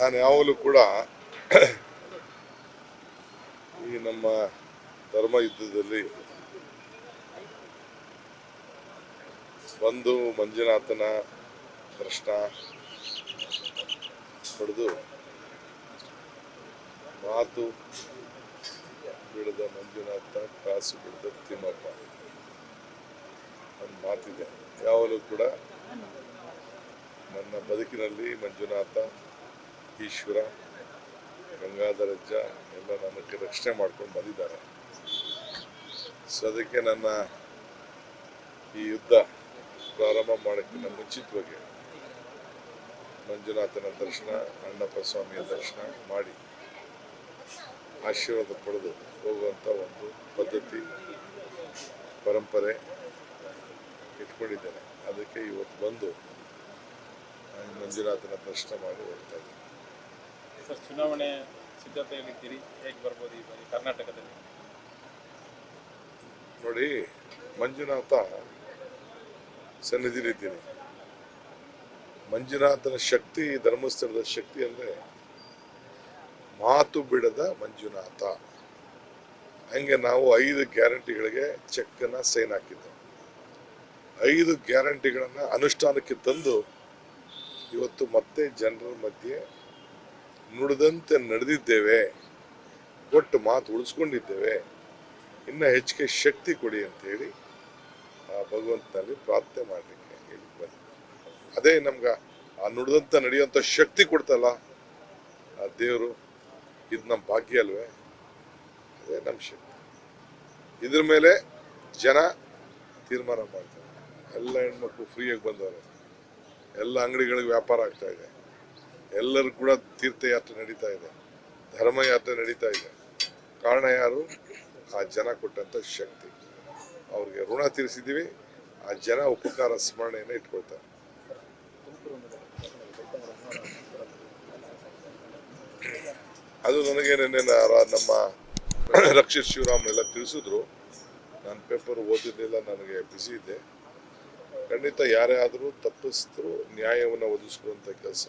ನಾನು ಯಾವಾಗಲೂ ಕೂಡ ಈ ನಮ್ಮ ಧರ್ಮ ಯುದ್ಧದಲ್ಲಿ ಬಂದು ಮಂಜುನಾಥನ ದರ್ಶನ ಪಡೆದು ಮಾತು ಬಿಡದ ಮಂಜುನಾಥ ಕಾಸು ಬಿಡದ ತಿಮ್ಮಪ್ಪ. ಒಂದು ಮಾತಿದೆ. ಯಾವಾಗಲೂ ಕೂಡ ನನ್ನ ಬದುಕಿನಲ್ಲಿ ಮಂಜುನಾಥ ಈಶ್ವರ ಗಂಗಾಧರಜ್ಜ ಎಲ್ಲ ನನಗೆ ರಕ್ಷಣೆ ಮಾಡ್ಕೊಂಡು ಬಂದಿದ್ದಾರೆ. ಸೊ ಅದಕ್ಕೆ ನನ್ನ ಈ ಯುದ್ಧ ಪ್ರಾರಂಭ ಮಾಡೋಕ್ಕಿಂತ ಮುಂಚಿತವಾಗಿ ಮಂಜುನಾಥನ ದರ್ಶನ ಅಣ್ಣಪ್ಪ ಸ್ವಾಮಿಯ ದರ್ಶನ ಮಾಡಿ ಆಶೀರ್ವಾದ ಪಡೆದು ಹೋಗುವಂಥ ಒಂದು ಪದ್ಧತಿ, ಪರಂಪರೆ ಇಟ್ಕೊಂಡಿದ್ದೇನೆ. ಅದಕ್ಕೆ ಇವತ್ತು ಬಂದು ಮಂಜುನಾಥನ ದರ್ಶನ ಮಾಡಿ ಹೋಗ್ತಾ ಇದ್ದೀನಿ. ಸರ್, ಚುನಾವಣೆ ಸಿದ್ಧತೆಯಲ್ಲಿದ್ದೀರಿ ಹೇಗೆ ಬರ್ಬೋದು ಈ ಬಾರಿ ಕರ್ನಾಟಕದಲ್ಲಿ? ನೋಡಿ, ಮಂಜುನಾಥ ಸನ್ನಿಧಿಲಿದ್ದೀನಿ ಮಂಜುನಾಥನ ಶಕ್ತಿ, ಧರ್ಮಸ್ಥಳದ ಶಕ್ತಿ ಅಂದರೆ ಮಾತು ಬಿಡದ ಮಂಜುನಾಥ. ಹಂಗೆ ನಾವು ಐದು ಗ್ಯಾರಂಟಿಗಳಿಗೆ ಚೆಕ್ಕನ್ನು ಸೈನ್ ಹಾಕಿದ್ದು ಐದು ಗ್ಯಾರಂಟಿಗಳನ್ನು ಅನುಷ್ಠಾನಕ್ಕೆ ತಂದು ಇವತ್ತು ಮತ್ತೆ ಜನರ ಮಧ್ಯೆ ನುಡಿದಂತೆ ನಡೆದಿದ್ದೇವೆ ಕೊಟ್ಟು ಮಾತು ಉಳಿಸ್ಕೊಂಡಿದ್ದೇವೆ. ಇನ್ನು ಹೆಚ್ಚಿಗೆ ಶಕ್ತಿ ಕೊಡಿ ಅಂತ ಹೇಳಿ ಆ ಭಗವಂತನಲ್ಲಿ ಪ್ರಾರ್ಥನೆ ಮಾಡಲಿಕ್ಕೆ ಹೇಳಿ ಬಂದಿದ್ದೆ. ಅದೇ ನಮ್ಗೆ ಆ ನುಡಿದಂತೆ ನಡೆಯುವಂಥ ಶಕ್ತಿ ಕೊಡ್ತಲ್ಲ, ಆ ದೇವರು, ಇದು ನಮ್ಮ ಭಾಗ್ಯ ಅಲ್ವೇ? ಅದೇ ನಮ್ಮ ಶಕ್ತಿ. ಇದ್ರ ಮೇಲೆ ಜನ ತೀರ್ಮಾನ ಮಾಡ್ತಾರೆ. ಎಲ್ಲ ಹೆಣ್ಮಕ್ಳು ಫ್ರೀಯಾಗಿ ಬಂದವರು. ಎಲ್ಲ ಅಂಗಡಿಗಳಿಗೆ ವ್ಯಾಪಾರ ಆಗ್ತಾ ಇದೆ. ಎಲ್ಲರೂ ಕೂಡ ತೀರ್ಥಯಾತ್ರೆ ನಡೀತಾ ಇದೆ. ಧರ್ಮಯಾತ್ರೆ ನಡೀತಾ ಇದೆ. ಕಾರಣ ಯಾರು? ಆ ಜನ ಕೊಟ್ಟಂತ ಶಕ್ತಿ. ಅವ್ರಿಗೆ ಋಣ ತೀರಿಸಿದ್ದೀವಿ. ಆ ಜನ ಉಪಕಾರ ಸ್ಮರಣೆಯನ್ನು ಇಟ್ಕೊಳ್ತಾರೆ. ಅದು ನನಗೆ ನಿನ್ನೆ ನಮ್ಮ ರಕ್ಷಿತ್ ಶಿವರಾಮ್ ಎಲ್ಲ ತಿಳಿಸಿದ್ರು. ನಾನು ಪೇಪರ್ ಓದಿರಲಿಲ್ಲ, ನನಗೆ ಬ್ಯುಸಿ ಇದೆ. ಖಂಡಿತ ಯಾರೇ ಆದರೂ ತಪ್ಪಿಸಿದ್ರು ನ್ಯಾಯವನ್ನು ಒದಗಿಸ್ಕೊಳ್ಳುವಂಥ ಕೆಲಸ.